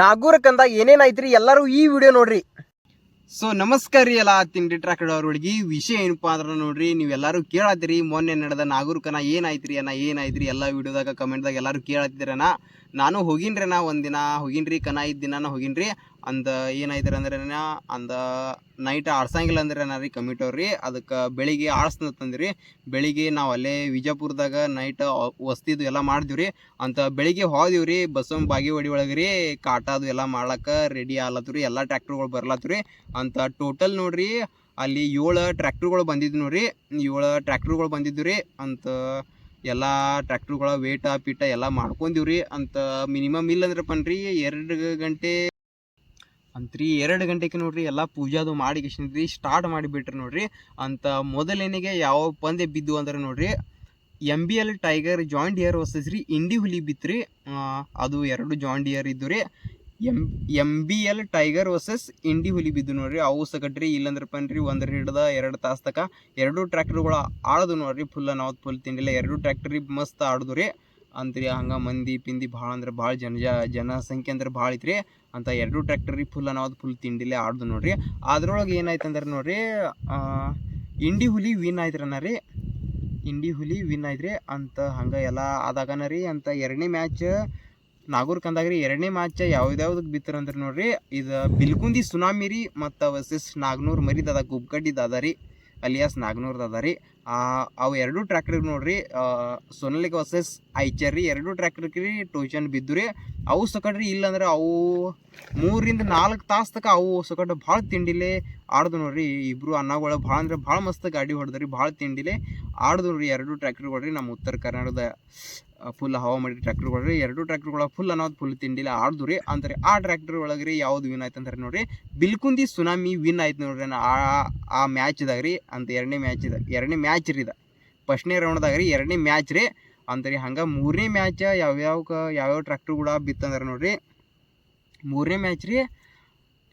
ನಾಗೂರಕ್ಕಂದ ಕಂದ ಐತ್ರಿ ಎಲ್ಲರೂ ಈ ವಿಡಿಯೋ ನೋಡ್ರಿ. ಸೊ ನಮಸ್ಕಾರ ರೀ ಎಲ್ಲ ತಿಂಡಿ ಹುಡುಗಿ ವಿಷಯ ಏನಪ್ಪಾ ಅಂದ್ರೆ ನೋಡ್ರಿ, ನೀವೆಲ್ಲರೂ ಕೇಳತ್ತೀರಿ, ಮೊನ್ನೆ ನಡೆದ ನಾಗೂರ್ಕನ ಏನಾಯ್ತ್ರಿ ಅಣ್ಣ ಏನಾಯ್ತ್ರಿ ಎಲ್ಲ ವಿಡಿಯೋದಾಗ ಕಮೆಂಟ್ದಾಗ ಎಲ್ಲರೂ ಕೇಳತ್ತಿದ್ರಣ್ಣ ನಾನು ಹೋಗಿನ್ರಿ ನಾ ಒಂದಿನ, ಹೋಗಿನ್ರಿ ಕನ ಇದ್ದಿನ ಹೋಗಿನ್ರಿ. ಅಂದ ಏನಾಯ್ತ್ರಿ ಅಂದ್ರೆ ಅಂದ ನೈಟ್ ಆಡ್ಸಂಗಿಲ್ಲ ಅಂದ್ರೆ ನಾ ರೀ ಕಮಿಟವ್ರಿ ಅದಕ್ಕೆ ಬೆಳಿಗ್ಗೆ ಆಡ್ಸ್ತಂದ್ರಿ ಬೆಳಿಗ್ಗೆ ನಾವು ಅಲ್ಲೇ ವಿಜಯಪುರದಾಗ ನೈಟ್ ವಸ್ತಿದು ಎಲ್ಲ ಮಾಡಿದ್ವಿ ಅಂತ ಬೆಳಿಗ್ಗೆ ರೀ ಬಸವಂ ಬಾಗಿವಾಡಿ ಒಳಗೆ ರೀ ಕಾಟ ಅದು ಎಲ್ಲ ಮಾಡ್ಲಕ್ಕೆ ರೆಡಿ ಆಲತ್ರಿ ಎಲ್ಲ ಟ್ರ್ಯಾಕ್ಟರ್ಗಳು ಬರ್ಲತ್ರಿ ಅಂತ ಟೋಟಲ್ ನೋಡ್ರಿ ಅಲ್ಲಿ ಏಳು ಟ್ರ್ಯಾಕ್ಟರ್ಗಳು ಬಂದಿದ್ದು ನೋಡ್ರಿ. ಏಳು ಟ್ರ್ಯಾಕ್ಟರ್ಗಳು ಬಂದಿದ್ದು ರೀ ಅಂತ ಎಲ್ಲ ಟ್ರ್ಯಾಕ್ಟರ್ಗಳ ವೇಟ ಪೀಟ ಎಲ್ಲ ಮಾಡ್ಕೊಂಡಿವ್ರಿ ಅಂತ ಮಿನಿಮಮ್ ಇಲ್ಲಂದ್ರಪ್ಪನ್ರಿ ಎರಡು ಗಂಟೆ ಅಂತ್ರಿ ಎರಡು ಗಂಟೆಗೆ ನೋಡ್ರಿ ಎಲ್ಲ ಪೂಜಾದು ಮಾಡಿ ಕಿಶ್ನಿ ಸ್ಟಾರ್ಟ್ ಮಾಡಿಬಿಟ್ರಿ ನೋಡ್ರಿ. ಅಂತ ಮೊದಲೇನಿಗೆ ಯಾವ ಪಂದ್ಯ ಬಿದ್ದು ಅಂದ್ರೆ ನೋಡ್ರಿ M B L tiger joint year versus ರೀ ಇಂಡಿ ಹುಲಿ ಬಿತ್ರಿ ಅದು ಎರಡು ಜಾಯಿಂಟ್ ಇಯರ್ ಇದ್ದು ರೀ. M M B L tiger versus Indi ಹುಲಿ ಬಿದ್ದು ನೋಡ್ರಿ. ಅವು ಸಕಟ್ರಿ ಇಲ್ಲಂದ್ರೆ ಪನ್ರಿ ಒಂದ್ರ ಹಿಡ್ದ ಎರಡು ತಾಸು ತಕ ಎರಡು ಟ್ರ್ಯಾಕ್ಟರ್ಗಳು ಆಡೋದು ನೋಡ್ರಿ ಫುಲ್ ನಾವು ಫುಲ್ ತಿಂಡಿಲ್ಲ ಎರಡು ಟ್ರ್ಯಾಕ್ಟ್ರಿ ಮಸ್ತ್ ಆಡದು ರೀ. ಅಂತ್ರಿ, ಹಂಗೆ ಮಂದಿ ಪಿಂದಿ ಭಾಳ ಅಂದ್ರೆ ಭಾಳ ಜನ ಜನಸಂಖ್ಯೆ ಅಂದ್ರೆ ಭಾಳ ಐತ್ರಿ. ಅಂತ ಎರಡು ಟ್ರ್ಯಾಕ್ಟರ್ ಫುಲ್ ಅನ್ನೋದು ಫುಲ್ ತಿಂಡಿಲೇ ಆಡ್ದು ನೋಡ್ರಿ. ಅದ್ರೊಳಗೆ ಏನಾಯ್ತು ಅಂದ್ರೆ ನೋಡ್ರಿ ಇಂಡಿ ಹುಲಿ ವಿನ್ ಆಯ್ತ್ರನ ರೀ. ಇಂಡಿ ಹುಲಿ ವಿನ್ ಆಯ್ತ್ರಿ. ಅಂತ ಹಂಗೆ ಎಲ್ಲ ಆದಾಗನ ರೀ. ಅಂತ ಎರಡನೇ ಮ್ಯಾಚ್ ನಾಗೂರ್ ಕಂದಾಗ ರೀ. ಎರಡನೇ ಮ್ಯಾಚ್ ಯಾವ್ದ್ಯಾವ್ದಕ್ಕೆ ಬಿತ್ತರ ಅಂದ್ರೆ ನೋಡ್ರಿ, ಇದು ಬಿಲ್ಕುಂದಿ ಸುನಾಮಿ ರೀ ಮತ್ತು ವರ್ಸಸ್ ನಾಗ್ನೂರ್ ಮರಿದಾದ ಗುಬ್ಗಡ್ಡಿದ ಅದ ರೀ. ಅಲಿಯಾಸ್ ನಾಗ್ನೂರ್ದು ಅದ ರೀ. ಅವು ಎರಡು ಟ್ರ್ಯಾಕ್ಟರ್ ನೋಡ್ರಿ ಸೊನಲಿಗೆ ವರ್ಸಸ್ ಐಚರ್ ರೀ ಎರಡು ಟ್ರ್ಯಾಕ್ಟರ್ಗೆ ರೀ ಟೋಚನ್ ಬಿದ್ದು ರೀ. ಅವು ಸಕಡ್ರಿ ಇಲ್ಲಂದ್ರೆ ಅವು ಮೂರಿಂದ ನಾಲ್ಕು ತಾಸು ತಕ ಅವು ಸಕಟ್ ಭಾಳ ತಿಂಡಿಲೆ ಆಡ್ದು ನೋಡ್ರಿ. ಇಬ್ರು ಅನ್ನಗಳು ಭಾಳ ಅಂದ್ರೆ ಭಾಳ ಮಸ್ತ್ ಗಾಡಿ ಹೊಡೆದ್ರಿ ಭಾಳ ತಿಂಡಿಲೆ ಆಡ್ದು ನೋಡ್ರಿ ಎರಡು ಟ್ರ್ಯಾಕ್ಟರ್ಗಳು ರೀ ನಮ್ಮ ಉತ್ತರ ಕರ್ನಾಟಕದ ಫುಲ್ ಹವಾ ಮಾಡಿ ಟ್ರ್ಯಾಕ್ಟರ್ಗಳು ರೀ, ಎರಡು ಟ್ರ್ಯಾಕ್ಟರ್ಗಳ ಫುಲ್ ಅನ್ನೋದು ಫುಲ್ ತಿಂಡಿಲ್ಲ ಆಡ್ದು ರೀ. ಅಂದ್ರೆ ಆ ಟ್ರ್ಯಾಕ್ಟರ್ ಒಳಗೆ ರೀ ಯಾವ್ದು ವಿನ್ ಆಯ್ತು ಅಂದ್ರೆ ನೋಡ್ರಿ, ಬಿಲ್ಕುಂದಿ ಸುನಾಮಿ ವಿನ್ ಆಯ್ತು ನೋಡ್ರಿ ಆ ಆ ಮ್ಯಾಚ್ದಾಗ ರೀ ಅಂತ ಎರಡನೇ ಮ್ಯಾಚ್ ಇದೆ ಎರಡನೇ ಮ್ಯಾಚ್ ರೀ ಇದು. ಫಸ್ಟ್ನೇ ರೌಂಡ್ದಾಗ ರೀ ಎರಡನೇ ಮ್ಯಾಚ್ ರೀ. ಅಂದ್ರಿ ಹಂಗೆ ಮೂರನೇ ಮ್ಯಾಚ್ ಯಾವ್ಯಾವ ಯಾವ್ಯಾವ ಟ್ರ್ಯಾಕ್ಟರ್ ಕೂಡ ಬಿತ್ತಂದ್ರೆ ನೋಡ್ರಿ, ಮೂರನೇ ಮ್ಯಾಚ್ ರೀ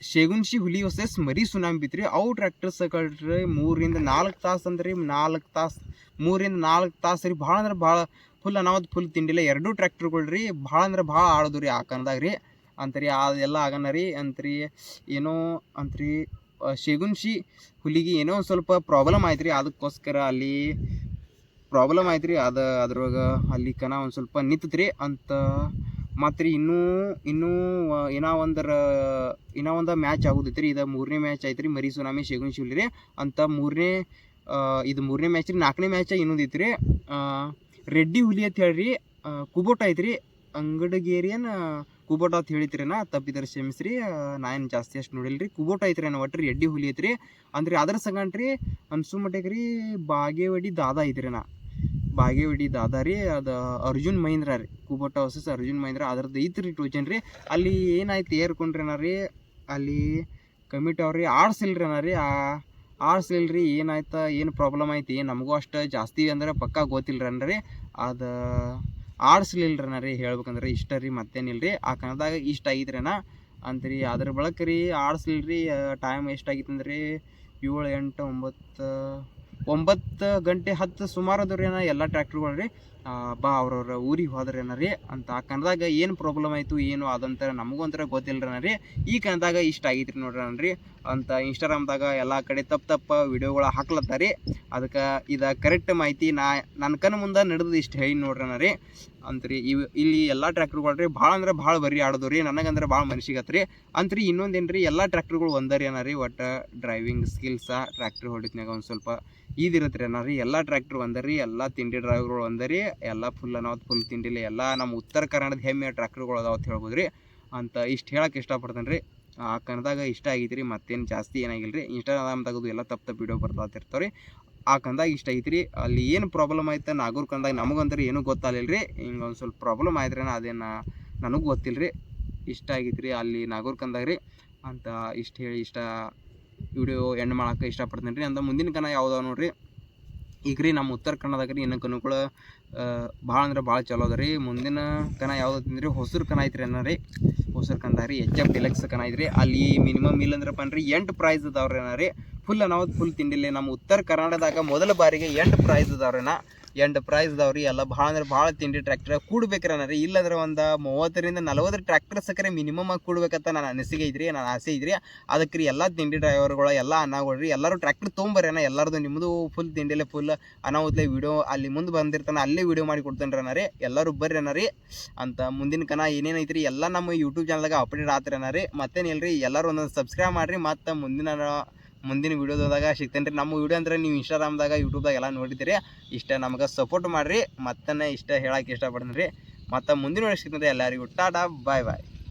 ಶೇಗುನ್ಶಿ ಹುಲಿ ವರ್ಸಸ್ ಮರಿ, ಸುನಾಮಿ ಬಿತ್ರಿ, ಅವು ಟ್ರ್ಯಾಕ್ಟರ್ ಸಕಳ್ರಿ, ಮೂರಿಂದ ನಾಲ್ಕು ತಾಸು ಅಂದ್ರಿ, ನಾಲ್ಕು ತಾಸು, ಮೂರಿಂದ ನಾಲ್ಕು ತಾಸು ರೀ, ಭಾಳ ಅಂದ್ರೆ ಭಾಳ ಫುಲ್ ಅನಾವತ್ ಫುಲ್ ತಿಂಡಿಲ್ಲ ಎರಡೂ ಟ್ರ್ಯಾಕ್ಟರ್ಗಳು ರೀ ಭಾಳ ಅಂದ್ರೆ ಭಾಳ ಆಡೋದು ರೀ ಆ ರೀ. ಅಂತರಿ ಅದೆಲ್ಲ ಆಗನ ರೀ, ಅಂತ್ರಿ, ಏನೋ, ಅಂತ್ರಿ ಶೇಗುನ್ಶಿ ಹುಲಿಗೆ ಏನೋ ಒಂದು ಸ್ವಲ್ಪ ಪ್ರಾಬ್ಲಮ್ ಆಯ್ತು ರೀ, ಅದಕ್ಕೋಸ್ಕರ ಅಲ್ಲಿ ಪ್ರಾಬ್ಲಮ್ ಆಯ್ತು ರೀ, ಅದು, ಅದ್ರೊಳಗೆ ಅಲ್ಲಿ ಕನ ಒಂದು ಸ್ವಲ್ಪ ನಿಂತತ್ರಿ, ಅಂತ ಮತ್ತು ರೀ ಇನ್ನೂ ಇನ್ನೂ ಏನೋ ಒಂದರ, ಏನೋ ಒಂದು ಮ್ಯಾಚ್ ಆಗೋದೈತೆ ರೀ ಇದು ಮೂರನೇ ಮ್ಯಾಚ್ ಆಯ್ತು ರೀ ಮರಿ ಸುನಾಮಿ ಶೇಗುನ್ ಶಿವಲಿ ರೀ ಅಂತ ಮೂರನೇ ಇದು ಮೂರನೇ ಮ್ಯಾಚ್ ರೀ, ನಾಲ್ಕನೇ ಮ್ಯಾಚ್ ಇನ್ನೊಂದು ಐತೆ ರೀ ರೆಡ್ಡಿ ಹುಲಿ ಅಂತ ಹೇಳ್ರಿ. ಕುಬೋಟ ಐತೆ ರೀ ಅಂಗಡಗೇರಿಯನ್ ಕುಬೋಟ ಅಂತ ಹೇಳಿತ್ರಿ ನಾ ತಪ್ಪಿದ್ರೆ ಕ್ಷಮಿಸ್ರಿ. ನಾ ಏನು ಜಾಸ್ತಿ ಅಷ್ಟು ನೋಡಿಲ್ಲ ರೀ ಕುಬೋಟ ಐತ್ರಿ ನಾ ಒಟ್ಟು ರೀ ಎಡ್ಡಿ ಹುಲಿ ಐತ್ರಿ. ಅಂದ್ರೆ ಅದ್ರ ಸಂಗಂಟ್ ರೀ ಅನ್ಸು ಮಟ್ಟಿಗೆ ರೀ ಬಾಗೇವಾಡಿ ದಾದಾ ಐತ್ರಿ ನಾ ಬಾಗೇವಾಡಿ ಅದ ರೀ ಅದು ಅರ್ಜುನ್ ಮಹೀಂದ್ರ ರೀ, ಕುಬೋಟ ವರ್ಸಸ್ ಅರ್ಜುನ್ ಮಹೀಂದ್ರ, ಅದ್ರದ್ದು ಐತ್ರಿ ಟೋಚನ್ ರೀ. ಅಲ್ಲಿ ಏನಾಯ್ತು ಏರ್ಕೊಂಡ್ರೇನ ರೀ, ಅಲ್ಲಿ ಕಮಿಟ್ ಅವ್ರಿ ಆಡ್ಸಿಲ್ರಿ ಅಣ್ಣ ರೀ ಆ ಆಡ್ಸಿಲ್ರಿ ಏನಾಯ್ತು, ಏನು ಪ್ರಾಬ್ಲಮ್ ಐತಿ ನಮಗೂ ಅಷ್ಟು ಜಾಸ್ತಿ ಅಂದ್ರೆ ಪಕ್ಕಾ ಗೊತ್ತಿಲ್ರಿ ಅನ್ರಿ ಅದು ಆಡ್ಸ್ಲಿಲ್ರನ ರೀ, ಹೇಳ್ಬೇಕಂದ್ರೆ ಇಷ್ಟ ರೀ ಮತ್ತೇನಿಲ್ಲ ರೀ ಆ ಕನ್ನಡದಾಗ ಇಷ್ಟ ಆಗಿದ್ರೇನ ಅಂತ್ರಿ ಅದ್ರ ಬಳಕ ರೀ ಆಡ್ಸ್ಲಿಲ್ರಿ ಟೈಮ್ ಎಷ್ಟಾಗಿತ್ತು ಅಂದ್ರೆ ಏಳು ಎಂಟು ಒಂಬತ್ತು ಒಂಬತ್ತು ಗಂಟೆ ಹತ್ತು ಸುಮಾರು ಏನೋ ಎಲ್ಲ ಟ್ರ್ಯಾಕ್ಟ್ರುಗಳು ರೀ ಬಾ ಅವ್ರವ್ರ ಊರಿಗೆ ಹೋದ್ರೇನ ರೀ ಅಂತ ಆ ಕನ್ನದಾಗ ಏನು ಪ್ರಾಬ್ಲಮ್ ಆಯಿತು, ಏನು ಅದಂತ ನಮಗೂ ಒಂಥರ ಗೊತ್ತಿಲ್ಲರೇನ ರೀ. ಈ ಕನ್ನದಾಗ ಇಷ್ಟ ಆಗೈತ್ರಿ ನೋಡ್ರನ ರೀ ಅಂತ ಇನ್ಸ್ಟಾಗ್ರಾಮ್ದಾಗ ಎಲ್ಲ ಕಡೆ ತಪ್ಪು ತಪ್ಪ ವಿಡಿಯೋಗಳು ಹಾಕ್ಲತ್ತಾರಿ ಅದಕ್ಕೆ ಇದು ಕರೆಕ್ಟ್ ಮಾಹಿತಿ ನಾ ನನ್ನ ಕಣ್ಣು ಮುಂದೆ ನಡೆದು ಇಷ್ಟು ಹೇಳಿ ನೋಡ್ರನ ರೀ. ಅಂತ್ರಿ. ಇವು ಇಲ್ಲಿ ಎಲ್ಲ ಟ್ರ್ಯಾಕ್ಟರ್ಗಳು ರೀ, ಭಾಳ ಅಂದ್ರೆ ಭಾಳ ಬರಿ ಆಡೋದು ರೀ ನನಗಂದ್ರೆ ಭಾಳ ಮನ್ಸಿಗತ್ತೆ ರೀ ಅಂತ್ರಿ ಇನ್ನೊಂದೇನು ರೀ ಎಲ್ಲ ಟ್ರ್ಯಾಕ್ಟರ್ಗಳು ಒಂದರಿ ಏನಾರಿ ರೀ, ಒಟ್ಟು ಡ್ರೈವಿಂಗ್ ಸ್ಕಿಲ್ಸ ಟ್ರ್ಯಾಕ್ಟರ್ ಹೊಡಿತ್ನಾಗ ಒಂದು ಸ್ವಲ್ಪ ಇದಿರುತ್ತೆ ಅನ್ನ ರೀ. ಎಲ್ಲ ಟ್ರ್ಯಾಕ್ಟರ್ ಒಂದರಿ, ಎಲ್ಲ ತಿಂಡಿ ಡ್ರೈವರ್ಗಳು ಒಂದರಿ, ಎಲ್ಲ ಫುಲ್ ಅನ್ನೋದು ಫುಲ್ ತಿಂಡಿಲಿ ಎಲ್ಲ ನಮ್ಮ ಉತ್ತರ ಕನ್ನಡದ ಹೆಮ್ಮೆಯ ಟ್ರ್ಯಾಕ್ಟರ್ಗಳು ಅದಾವ ಅಂತ ಹೇಳ್ಬೋದು ರೀ ಅಂತ ಇಷ್ಟು ಹೇಳಕ್ಕೆ ಇಷ್ಟಪಡ್ತೇನೆ ರೀ ಆ ಕನ್ನಡದಾಗ ಇಷ್ಟ ಆಗೈತೆ ರೀ ಮತ್ತೇನು ಜಾಸ್ತಿ ಏನಾಗಿಲ್ಲ ರೀ ಇನ್ಸ್ಟಾಗ್ರಾಮ್ ತೆಗೆದು ಎಲ್ಲ ತಪ್ಪು ತಪ್ಪು ವಿಡಿಯೋ ಬರ್ತಾ ರೀ ಆ ಕಂದಾಗ ಇಷ್ಟ ಐತ್ರಿ. ಅಲ್ಲಿ ಏನು ಪ್ರಾಬ್ಲಮ್ ಆಯ್ತು, ನಾಗೂರ್ ಕಂದಾಗ ನಮಗಂದ್ರೆ ಏನೂ ಗೊತ್ತಾಗಲಿಲ್ಲ ರೀ ಹಿಂಗೆ ಒಂದು ಸ್ವಲ್ಪ ಪ್ರಾಬ್ಲಮ್ ಆಯ್ತು ಅದೇನು ನನಗೆ ಗೊತ್ತಿಲ್ಲ ರೀ ಇಷ್ಟ ಆಗೈತೆ ರೀ ಅಲ್ಲಿ ನಾಗೂರ್ ಕಂದಾಗ ರೀ ಅಂತ ಇಷ್ಟು ಹೇಳಿ, ಇಷ್ಟ ವಿಡಿಯೋ ಎಂಡ್ ಮಾಡಕ್ಕೆ ಇಷ್ಟಪಡ್ತೀನಿ ರೀ ಅಂತ ಮುಂದಿನ ಕನ ಯಾವ್ದಾವ ನೋಡ್ರಿ. ಈಗ ರೀ ನಮ್ಮ ಉತ್ತರ ಕನ್ನಡದಾಗ ರೀ ಇನ್ನು ಕನುಗಳು ಭಾಳ ಅಂದ್ರೆ ಭಾಳ ಚಲೋ ಅದ ರೀ. ಮುಂದಿನ ಕನ ಯಾವ್ದು ಅಂದ್ರೆ, ಹೊಸರು ಕನ ಐತ್ರಿ ಅನ್ನ ರೀ. ಹೊಸರು ಕನದಾಗ ರೀ ಎಚ್ ಎಫ್ ಡಿಲೆಕ್ಸ್ ಕನ ಐತ್ರಿ. ಅಲ್ಲಿ ಮಿನಿಮಮ್ ಇಲ್ಲಂದ್ರಪ್ಪ ಅಂದ್ರೆ ಎಂಟು ಪ್ರೈಸ್ ಅದಾವ್ರಿ ಅನ್ನ ರೀ. ಫುಲ್ ಅನಾವತ್ ಫುಲ್ ತಿಂಡಿಲಿ ನಮ್ಮ ಉತ್ತರ ಕರ್ನಾಟಕದಾಗ ಮೊದಲ ಬಾರಿಗೆ ಎಂಟು ಪ್ರೈಸ್ ಅದಾವ್ರಣ್ಣ ಎಂಟು ಪ್ರೈಸ್ ಅದಾವ್ರಿ. ಎಲ್ಲ ಭಾಳ ಅಂದ್ರೆ ಭಾಳ ತಿಂಡಿ ಟ್ರ್ಯಾಕ್ಟರ್ ಕೂಡ್ಬೇಕ್ರಿ ಅನ್ನರಿ ಇಲ್ಲಂದ್ರೆ ಒಂದು ಮೂವತ್ತರಿಂದ ನಲವತ್ತು ಟ್ರ್ಯಾಕ್ಟರ್ ಸಕ್ಕರೆ ಮಿನಿಮಮ್ ಆಗಿ ಕೂಡ್ಬೇಕಂತ ನನ್ನ ಅನಿಸಿಕೆ ಇದ್ರಿ ನನ್ನ ಆಸೆ ಇದ್ರಿ ಅದಕ್ಕೆ ರೀ ಎಲ್ಲ ತಿಂಡಿ ಡ್ರೈವರ್ಗಳು ಎಲ್ಲ ಅನ್ನಗಳು ರೀ ಎಲ್ಲರೂ ಟ್ರ್ಯಾಕ್ಟರ್ ತೊಗೊಂಬರ್ರಿ ಅಣ್ಣ. ಎಲ್ಲರದು ನಿಮ್ಮದು ಫುಲ್ ತಿಂಡಿಲೆ ಫುಲ್ ಅನಾಹುತ್ಲೆ ವಿಡಿಯೋ ಅಲ್ಲಿ ಮುಂದೆ ಬಂದಿರ್ತಾನೆ, ಅಲ್ಲೇ ವಿಡಿಯೋ ಮಾಡಿ ಕೊಡ್ತಾನೆ ರೀ. ಎಲ್ಲರೂ ಬರ್ರಿ ಅಣ್ಣ ರೀ. ಅಂತ ಮುಂದಿನ ಕನ ಏನೇನೈತ್ರಿ ಎಲ್ಲ ನಮ್ಮ ಯೂಟ್ಯೂಬ್ ಚಾನಲ್ದಾಗ ಅಪ್ಡೇಟ್ ಆತ್ರಿ ಅಣ್ಣ ರೀ. ಮತ್ತೇನಿಲ್ರಿ ಎಲ್ಲರೂ ಒಂದೊಂದು ಸಬ್ಸ್ಕ್ರೈಬ್ ಮಾಡಿರಿ. ಮತ್ತು ಮುಂದಿನ ಮುಂದಿನ ವೀಡಿಯೋದಾಗ ಸಿಗ್ತೇನೆ ರೀ ನಮ್ಮ ವೀಡಿಯೋ ಅಂದರೆ ನೀವು ಇನ್ಸ್ಟಾಗ್ರಾಮ್ದಾಗ ಯೂಟ್ಯೂಬ್ದಾಗ ಎಲ್ಲ ನೋಡಿದ್ದೀರಿ. ಇಷ್ಟ ನಮಗೆ ಸಪೋರ್ಟ್ ಮಾಡಿರಿ. ಮತ್ತೆ ಇಷ್ಟ ಹೇಳಕ್ಕೆ ಇಷ್ಟಪಡ್ತೀನಿ ರೀ ಮತ್ತು ಮುಂದಿನ ವೀಡಿಯೋ ಸಿಗ್ತದೆ ಎಲ್ಲರಿಗೂ. ಟಾಟಾ ಬಾಯ್ ಬಾಯ್